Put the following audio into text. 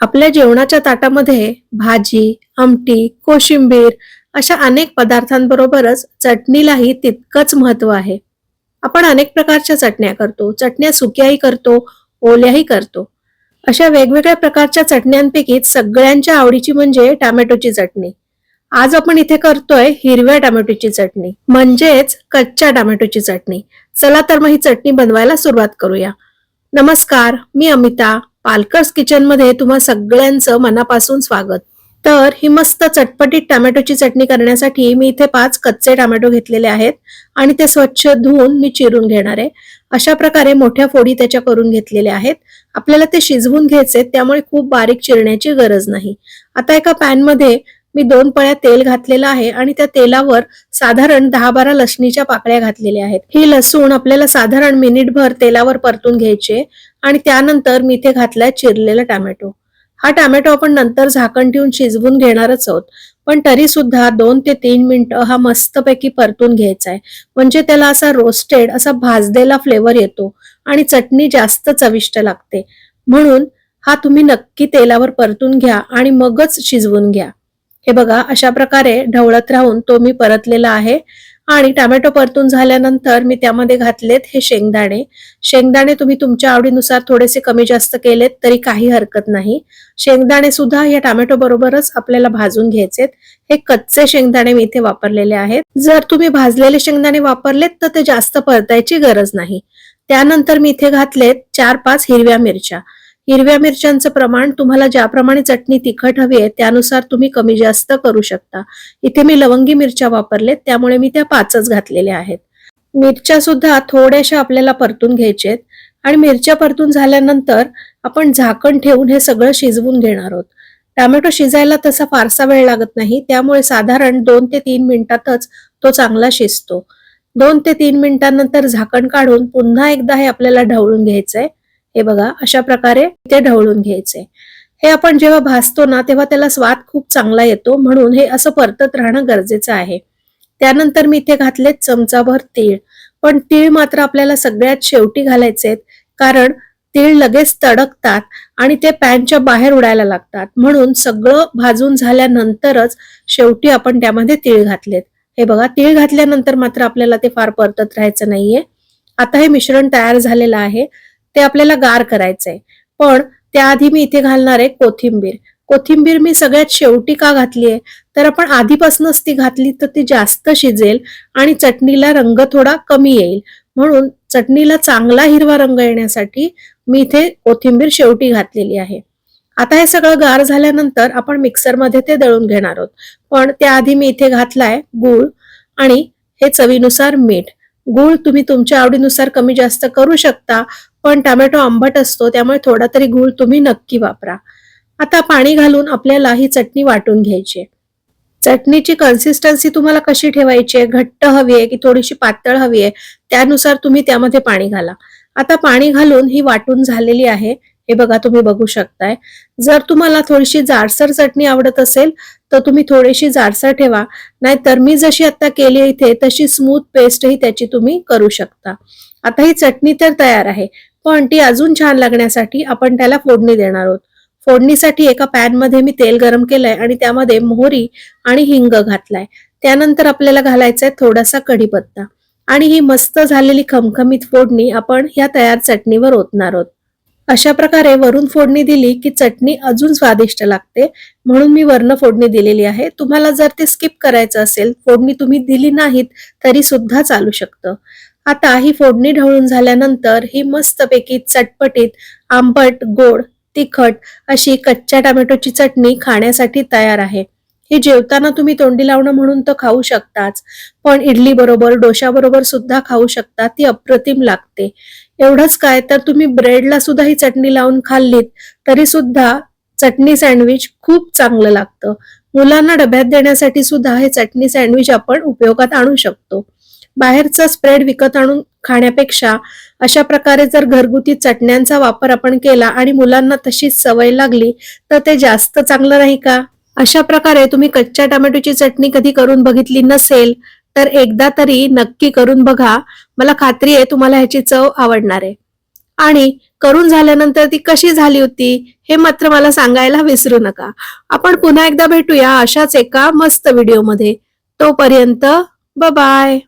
आपल्या जेवणाच्या ताटामध्ये भाजी आमटी कोशिंबीर अशा अनेक पदार्थांबरोबरच चटणीलाही तितकंच महत्त्व आहे. आपण अनेक प्रकारच्या चटण्या करतो. चटण्या सुक्याही करतो ओल्याही करतो. अशा वेगवेगळ्या प्रकारच्या चटण्यांपैकी सगळ्यांच्या आवडीची म्हणजे टॅमॅटोची चटणी. आज आपण इथे करतोय हिरव्या टॅमॅटोची चटणी. म्हणजेच कच्च्या टॅमॅटोची चटणी. चला तर मग ही चटणी बनवायला सुरुवात करूया. नमस्कार मी अमिता. पालकर्स किचनमध्ये तुम्हा सगळ्यांचं मनापासून स्वागत. तर ही मस्त चटपटीत टोमॅटोची चटणी करण्यासाठी मी इथे पाच कच्चे टोमॅटो घेतलेले आहेत आणि ते स्वच्छ धुवून मी चिरून घेणार आहे. अशा प्रकारे मोठ्या फोडी त्याच्या करून घेतलेल्या आहेत. आपल्याला ते शिजवून घ्यायचे त्यामुळे खूप बारीक चिरण्याची गरज नाही. आता एका पॅनमध्ये मी दोन पळ्या तेल घातलेलं आहे आणि त्या तेलावर साधारण दहा बारा लसणीच्या पाकळ्या घातलेल्या आहेत. ही लसूण आपल्याला साधारण मिनिटभर तेलावर परतून घ्यायचे. आणि त्यानंतर मी इथे घातलाय चिरलेला टॅमॅटो. हा टोमॅटो आपण नंतर झाकण ठेवून शिजवून घेणारच आहोत. पण तरी सुद्धा दोन ते तीन मिनिटं हा मस्तपैकी परतून घ्यायचा आहे म्हणजे त्याला असा रोस्टेड असा भाजलेला फ्लेवर येतो आणि चटणी जास्त चविष्ट लागते. म्हणून हा तुम्ही नक्की तेलावर परतून घ्या आणि मगच शिजवून घ्या. हे बघा अशा प्रकारे ढवळत राहून तो मी परतलेला आहे. आणि टोमॅटो परतून झाल्यानंतर मी त्यामध्ये घातलेत हे शेंगदाणे. शेंगदाणे तुम्ही तुमच्या आवडीनुसार थोडेसे कमी जास्त केलेत तरी काही हरकत नाही. शेंगदाणे सुद्धा या टोमॅटो बरोबरच आपल्याला भाजून घ्यायचेत. हे कच्चे शेंगदाणे मी इथे वापरलेले आहेत. जर तुम्ही भाजलेले शेंगदाणे वापरलेत तर ते जास्त परतायची गरज नाही. त्यानंतर मी इथे घातलेत चार पाच हिरव्या मिरच्या. हिरव्या मिरच्यांचं प्रमाण तुम्हाला ज्याप्रमाणे चटणी तिखट हवी आहे त्यानुसार तुम्ही कमी जास्त करू शकता. इथे मी लवंगी मिरच्या वापरलेत त्यामुळे मी त्या पाचच घातलेल्या आहेत. मिरच्या सुद्धा थोड्याशा आपल्याला परतून घ्यायचेत आणि मिरच्या परतून झाल्यानंतर आपण झाकण ठेवून हे सगळं शिजवून घेणार आहोत. टॅमॅटो शिजायला तसा फारसा वेळ लागत नाही त्यामुळे साधारण दोन ते तीन मिनिटातच तो चांगला शिजतो. दोन ते तीन मिनिटांनंतर झाकण काढून पुन्हा एकदा हे आपल्याला ढवळून घ्यायचंय. हे बघा अशा प्रकारे ते ढवळून घ्यायचे. हे आपण जेव्हा भासतो ना तेव्हा त्याला स्वाद खूप चांगला येतो. म्हणून हे असं परतत राहणं गरजेचं आहे. त्यानंतर मी इथे घातले चमचाभर तीळ. पण तीळ मात्र आपल्याला सगळ्यात शेवटी घालायचे कारण तीळ लगेच तडकतात आणि ते पॅनच्या बाहेर उडायला लागतात. म्हणून सगळं भाजून झाल्यानंतरच शेवटी आपण त्यामध्ये तीळ घातलेत. हे बघा तीळ घातल्यानंतर मात्र आपल्याला ते फार परतत राहायचं नाहीये. आता हे मिश्रण तयार झालेलं आहे. ते आपल्याला गार करायचंय. पण त्याआधी मी इथे घालणार आहे कोथिंबीर. कोथिंबीर मी सगळ्यात शेवटी का घातली आहे तर आपण आधीपासूनच ती घातली तर ती जास्त शिजेल आणि चटणीला रंग थोडा कमी येईल. म्हणून चटणीला चांगला हिरवा रंग येण्यासाठी मी इथे कोथिंबीर शेवटी घातलेली आहे. आता हे सगळं गार झाल्यानंतर आपण मिक्सरमध्ये ते दळून घेणार आहोत. पण त्याआधी मी इथे घातलाय गूळ आणि हे चवीनुसार मीठ. गूळ तुम्ही तुमच्या आवडीनुसार कमी जास्त करू शकता पण टोमॅटो आंबट असतो त्यामुळे थोडा तरी गूळ तुम्ही नक्की वापरा. आता पाणी घालून आपल्याला ही चटणी वाटून घ्यायची चटणीची कन्सिस्टन्सी तुम्हाला कशी ठेवायची आहे? घट्ट हवी आहे की थोडीशी पातळ हवी आहे? त्यानुसार तुम्ही त्यामध्ये पाणी घाला. आता पाणी घालून ही वाटून झालेली आहे. हे बघा तुम्ही बघू शकताय. जर तुम्हाला थोडीशी जाडसर चटणी आवडत असेल तर तुम्ही थोडीशी जाडसर ठेवा. नाहीतर मी जशी आता केली इथे तशी स्मूथ पेस्टही त्याची तुम्ही करू शकता. आता ही चटणी तर तयार आहे पण ती अजून छान लागण्यासाठी आपण त्याला फोडणी देणार आहोत. फोडणीसाठी एका पॅनमध्ये मी तेल गरम केलंय आणि त्यामध्ये मोहरी आणि हिंग घातलाय. त्यानंतर आपल्याला घालायचा थोडासा कढीपत्ता. आणि ही मस्त झालेली खमखमीत फोडणी आपण ह्या तयार चटणीवर ओतणार आहोत. अशा प्रकारे वरून फोडणी दिली की चटणी अजून स्वादिष्ट लागते. म्हणून मी वर्ण फोडणी दिलेली आहे. तुम्हाला जर ते स्किप करायचं असेल फोडणी तुम्ही दिली नाहीत तरी सुद्धा चालू शकतं. आता ही फोडणी ढवळून झाल्यानंतर ही मस्तपैकी चटपटीत आंबट गोड तिखट अशी कच्च्या टोमॅटोची चटणी खाण्यासाठी तयार आहे. ही जेवताना तुम्ही तोंडी लावणं म्हणून तर खाऊ शकताच पण इडली बरोबर डोशा बरोबर सुद्धा खाऊ शकता ती अप्रतिम लागते. एवढंच काय? तर तुम्ही ब्रेडला सुद्धा ही चटणी लावून खाल्लीत तरी सुद्धा चटणी सँडविच खूप चांगलं लागतं. मुलांना डब्यात देण्यासाठी सुद्धा हे चटणी सँडविच आपण उपयोगात आणू शकतो. बाहेरचा स्प्रेड विकत आणून खाण्यापेक्षा अशा प्रकारे जर घरगुती चटण्यांचा वापर आपण केला आणि मुलांना तशीच सवय लागली तर ते जास्त चांगलं नाही का? अशा प्रकारे तुम्ही कच्च्या टोमॅटोची चटणी कधी करून बघितली नसेल तर एकदा तरी नक्की करून बघा. मला खात्री आहे तुम्हाला ह्याची चव आवडणार आहे. आणि करून झाल्यानंतर ती कशी झाली होती हे मात्र मला सांगायला विसरू नका. आपण पुन्हा एकदा भेटूया अशाच एका मस्त व्हिडिओमध्ये तोपर्यंत बाय